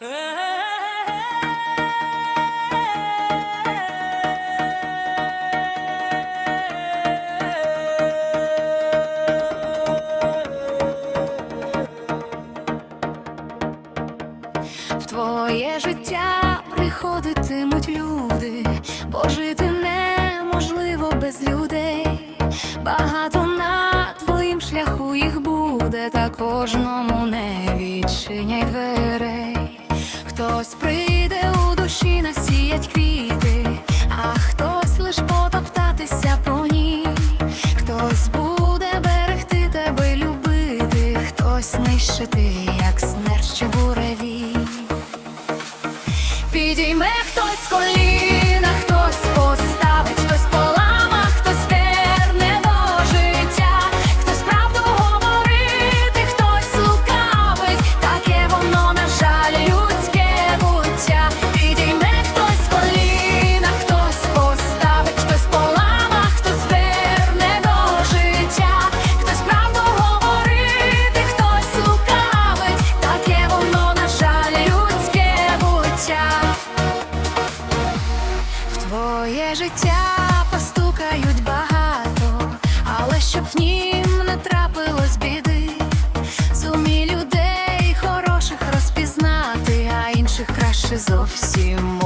В твоє життя приходитимуть люди, бо жити неможливо без людей. Багато на твоїм шляху їх буде, та кожному не відчиняй дверей. Хтось прийде у душі на квіти, твоє життя постукають багато, але щоб в нім не трапилось біди, зумій людей хороших розпізнати, а інших краще зовсім